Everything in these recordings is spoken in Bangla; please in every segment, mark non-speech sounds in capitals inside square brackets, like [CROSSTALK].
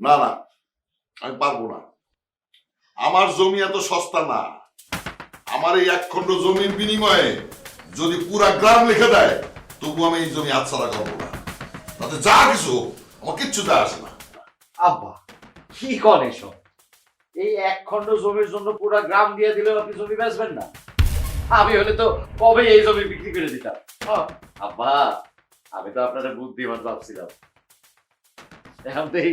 না না, আমি পারব না। আমার জমি এত সস্তা না। আমার এই এক খণ্ড জমির বিনিময়ে যদি পুরা গ্রাম লিখে দেয়, তবু আমি এই জমি হাতছাড়া করব না। তাতে যা কিছু আমার কিচ্ছু আসে না। আব্বা, কি কন এসব? এই এক খণ্ড জমির জন্য পুরো গ্রাম দিয়ে দিলেও আপনি জমি বেচবেন না। আমি হলে তো কবে এই জমি বিক্রি করে দিতাম। আব্বা, আমি তো আপনার বুদ্ধিমান ভাবছিলাম। এখন দেখি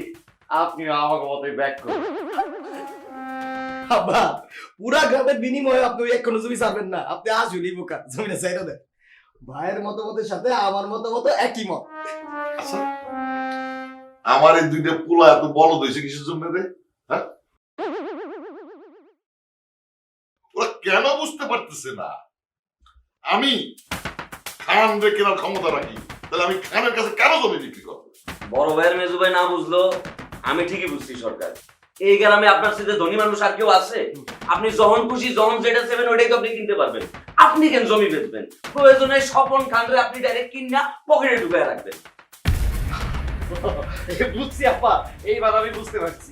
আপনিও আমাকে মতোই ব্যাক করুন। আব্বা পুরা গ্রামের বিনিময়ে আপনি ওই এক কোনো জমি ছাড়বেন না। আপনি বোকা জমিটা চাইরা দেন। ভাইয়ের মতামতের সাথে আমার মতামত একই মত। আচ্ছা আমার এই দুইটা পোলা এত বলদ হয়েছে কিসের জন্য রে? হ্যাঁ? ওরা কেন বুঝতে পারতেছে না? আমি খান রে কেনার ক্ষমতা রাখি। তাহলে আমি খানের কাছে কেন জমি বিক্রি করব? বড় ভাইয়ের মেজু ভাই না বুঝলো আমি ঠিকই বুঝছি সরকার। এই গ্রামে আপনার সাথে ধনী মানুষ আর কেউ আছে? আপনি যখন খুশি, যখন যেটা চাইবেন, ওইটাই তো আপনি কিনতে পারবেন। আপনি কেন জমি বেচবেন? প্রয়োজনে স্বপন খানরে আপনি ডাইরেক্ট কিনা পকেটে ঢুকে রাখবেন। [LAUGHS] বুঝছি আব্বা এইবার আমি বুঝতে পারছি।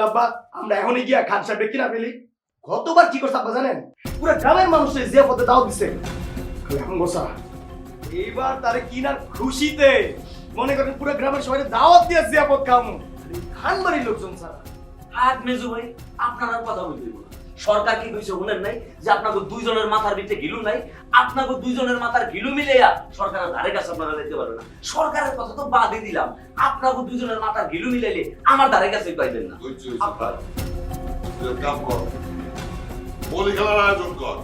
আব্বা, আমরা এখনই গিয়া খান সাহেব কিনা ফেলি। গতবার কি করছে জানেন? পুরো গ্রামের মানুষ যে পথে দাও দিছে। এখন গোসা এইবার তারে কিনার খুশিতে মনে করেন পুরো গ্রামের সবাই দাওয়াত দিয়ে জিয়াপত খামু খান বাড়ির লোকজন ছাড়া। হাত মেজু ভাই আপনার আর কথা বলতে না। সরকার কি কইছে শুনেন নাই যে আপনাকে দুইজনের মাথার ভিতরে গিলু নাই? আপনাকে দুইজনের মাথার গিলু মিলেয়া সরকারের ধারে কাছে আপনারা যেতে পারবে না। সরকারের কথা তো বাদই দিলাম। আপনাকে দুইজনের মাথার গিলু মিলাইলে আমার ধারে কাছে পাইবেন না। কাম কর। বলি খেলার আয়োজন কর।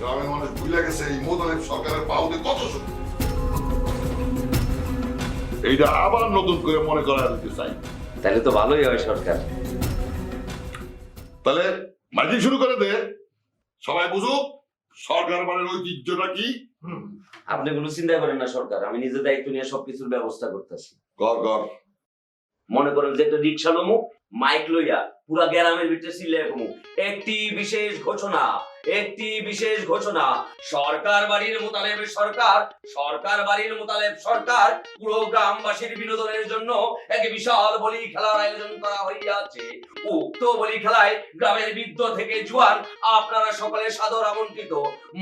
গ্রামের মানুষ ভুলে গেছে এই মোদালেব সরকারের পাউতে কত শক্তি এইটা আবার নতুন করে মনে করা দিতে চাই তাহলে তো ভালোই হয় সরকার। তাহলে মাইকিং শুরু করে দে। সবাই বুঝুক সরকার বাড়ির ঐতিহ্যটা কি? আপনি কোনো চিন্তা করেন না সরকার আমি নিজে দায়িত্ব নিয়ে সবকিছুর ব্যবস্থা করতেছি। কর কর। মনে করেন যে একটা রিক্সা লমু মাইক লইয়া পুরা গ্রামের ভিতরে সিলে একটি বিশেষ ঘোষণা একটি বিশেষ ঘোষণা, সরকার বাড়ির মোতালেব সরকার সরকার বাড়ির মোতালেব সরকার, পুরো গ্রামবাসীর বিনোদনের জন্য এক বিশাল বলি খেলার আয়োজন করা হইয়াছে। উক্ত বলি খেলায় গ্রামের বৃদ্ধ থেকে জুয়ান, আপনারা সকলে সাদর আমন্ত্রিত।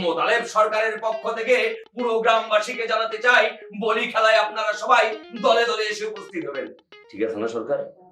মোতালেব সরকারের পক্ষ থেকে পুরো গ্রামবাসীকে জানাতে চাই, বলি খেলায় আপনারা সবাই দলে দলে এসে উপস্থিত হবেন। ঠিক আছে না, সরকার?